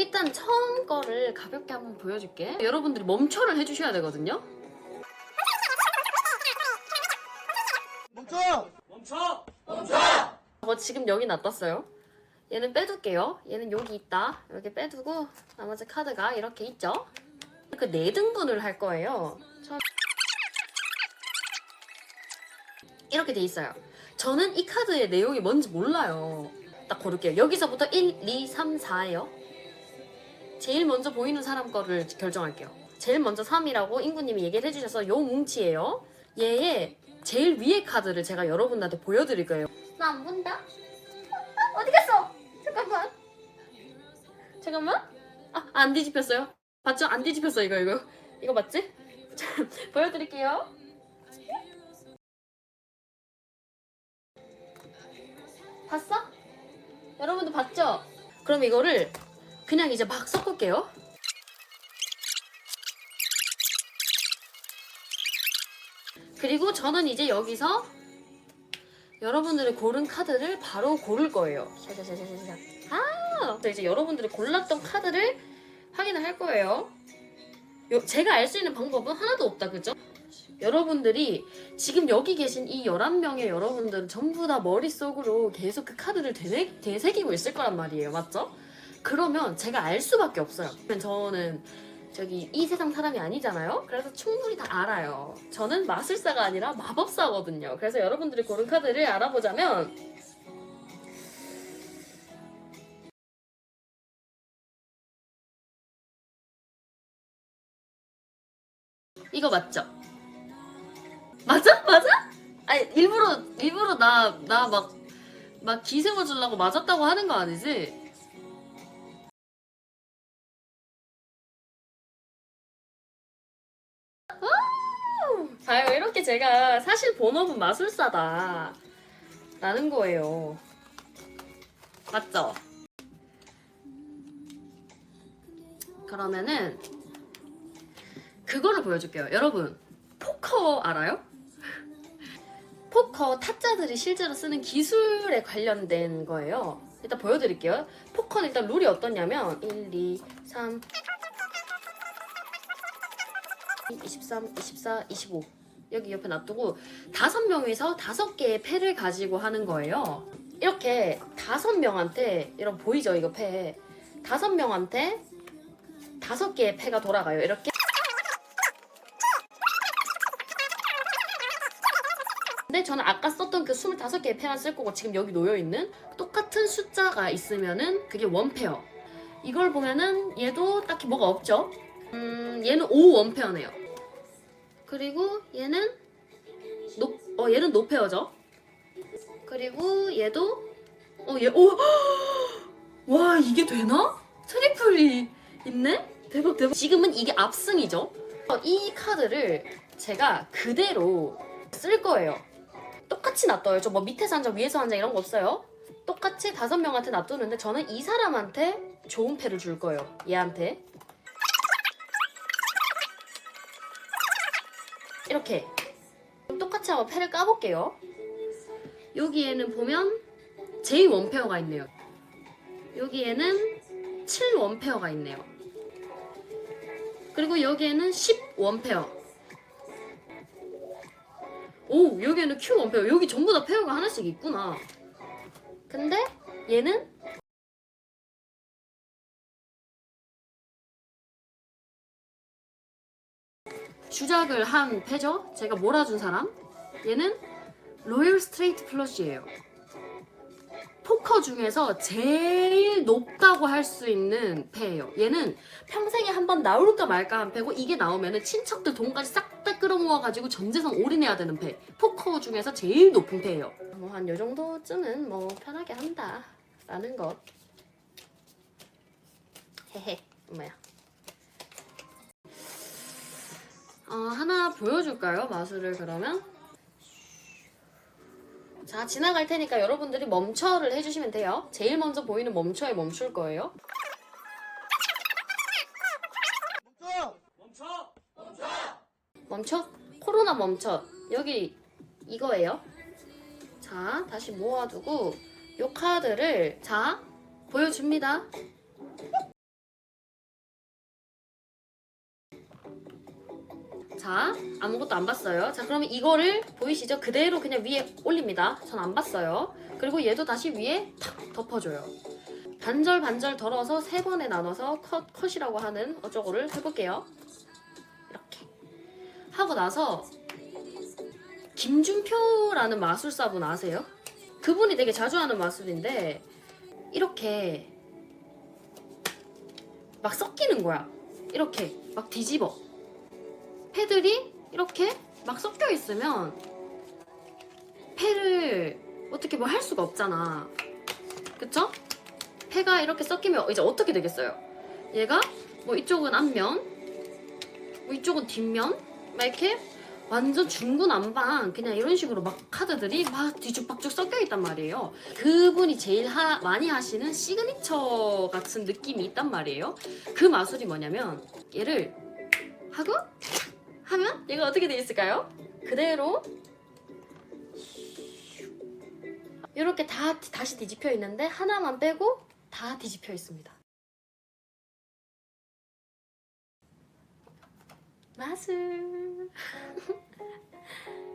일단 처음 거를 가볍게 한번 보여줄게. 여러분들이 멈춰를 해주셔야 되거든요. 멈춰! 멈춰! 저 지금 여기 놔뒀어요. 얘는 빼둘게요. 얘는 여기 있다. 이렇게 빼두고 나머지 카드가 이렇게 있죠. 그네 등분을 할 거예요. 처음 이렇게 돼 있어요. 저는 이 카드의 내용이 뭔지 몰라요. 딱 고를게요. 여기서부터 1, 2, 3, 4예요. 제일 먼저 보이는 사람 거를 결정할게요. 제일 먼저 3이라고 인구님이 얘기를 해주셔서 요 뭉치예요. 얘의 제일 위에 카드를 제가 여러분들한테 보여드릴 거예요. 나 안 본다. 어디 갔어? 잠깐만. 잠깐만. 아, 안 뒤집혔어요. 봤죠? 안 뒤집혔어 이거 이거. 이거 맞지? 자, 보여드릴게요. 봤어? 여러분도 봤죠? 그럼 이거를 그냥 이제 막 섞을게요. 그리고 저는 이제 여기서 여러분들이 고른 카드를 바로 고를 거예요. 샤샤샤샤샤. 아, 그래서 이제 여러분들이 골랐던 카드를 확인을 할 거예요. 요- 제가 알 수 있는 방법은 하나도 없다, 그죠? 여러분들이 지금 여기 계신 이 11명의 여러분들은 전부 다 머릿속으로 계속 그 카드를 되새, 되새기고 있을 거란 말이에요. 맞죠? 그러면 제가 알 수밖에 없어요. 저는 저기 이 세상 사람이 아니잖아요. 그래서 충분히 다 알아요. 저는 마술사가 아니라 마법사거든요. 그래서 여러분들이 고른 카드를 알아보자면 이거 맞죠? 맞아? 맞아? 아니 일부러 일부러 나 나 막 막 기세워 주려고 맞았다고 하는 거 아니지? 봐요 이렇게 제가 사실 본업은 마술사다 라는 거예요. 맞죠? 그러면은 그거를 보여줄게요. 여러분 포커 알아요? 포커 타짜들이 실제로 쓰는 기술에 관련된 거예요. 일단 보여드릴게요. 포커는 일단 룰이 어떻냐면 1, 2, 3 23, 24, 25 여기 옆에 놔두고 다섯 명이서 다섯 개의 패를 가지고 하는 거예요. 이렇게 다섯 명한테 이런 보이죠 이거 패 다섯 명한테 다섯 개의 패가 돌아가요. 이렇게 근데 저는 아까 썼던 그 25개의 패만 쓸 거고 지금 여기 놓여 있는 똑같은 숫자가 있으면은 그게 원페어. 이걸 보면은 얘도 딱히 뭐가 없죠. 음, 얘는 5 원페어네요. 그리고 얘는 노, 어 얘는 노페어죠. 그리고 얘도 어 얘, 오, 와 이게 되나? 트리플이 있네? 대박 대박. 지금은 이게 압승이죠. 어, 이 카드를 제가 그대로 쓸 거예요. 똑같이 놔둬요. 저 뭐 밑에서 한 장, 위에서 한 장 이런 거 없어요. 똑같이 다섯 명한테 놔두는데 저는 이 사람한테 좋은 패를 줄 거예요. 얘한테. 이렇게 똑같이 한번 패를 까볼게요. 여기에는 보면 j 원페어가 있네요. 여기에는 7 원페어가 있네요. 그리고 여기에는 10 원페어. 오, 여기에는 Q 원페어. 여기 전부 다 페어가 하나씩 있구나. 근데 얘는 주작을 한 패죠. 제가 몰아준 사람. 얘는 로열 스트레이트 플러시예요. 포커 중에서 제일 높다고 할 수 있는 패예요. 얘는 평생에 한 번 나올까 말까 한 패고 이게 나오면은 친척들 돈까지 싹 다 끌어모아가지고 전 재산 올인해야 되는 패. 포커 중에서 제일 높은 패예요. 뭐 한 요 정도쯤은 뭐 편하게 한다. 라는 것. 헤헤. 뭐야. 어, 하나 보여줄까요? 마술을 그러면? 자, 지나갈 테니까 여러분들이 멈춰를 해주시면 돼요. 제일 먼저 보이는 멈춰에 멈출 거예요. 멈춰! 멈춰! 멈춰? 코로나 멈춰. 여기 이거예요. 자, 다시 모아두고 요 카드를 자, 보여줍니다. 자, 아무것도 안 봤어요. 자, 그러면 이거를 보이시죠? 그대로 그냥 위에 올립니다. 전 안 봤어요. 그리고 얘도 다시 위에 탁 덮어줘요. 반절 반절 덜어서 세 번에 나눠서 컷, 컷이라고 하는 어쩌고를 해볼게요. 이렇게. 하고 나서 김준표라는 마술사분 아세요? 그분이 되게 자주 하는 마술인데 이렇게 막 섞이는 거야. 이렇게 막 뒤집어. 패들이 이렇게 막 섞여 있으면 패를 어떻게 뭐 할 수가 없잖아. 그쵸? 패가 이렇게 섞이면 이제 어떻게 되겠어요? 얘가 뭐 이쪽은 앞면, 뭐 이쪽은 뒷면, 막 이렇게 완전 중구난방 그냥 이런 식으로 막 카드들이 막 뒤죽박죽 섞여 있단 말이에요. 그분이 제일 하- 많이 하시는 시그니처 같은 느낌이 있단 말이에요. 그 마술이 뭐냐면 얘를 하고 하면 얘가 어떻게 돼 있을까요? 그대로 이렇게 다 다시 뒤집혀 있는데 하나만 빼고 다 뒤집혀 있습니다. 마술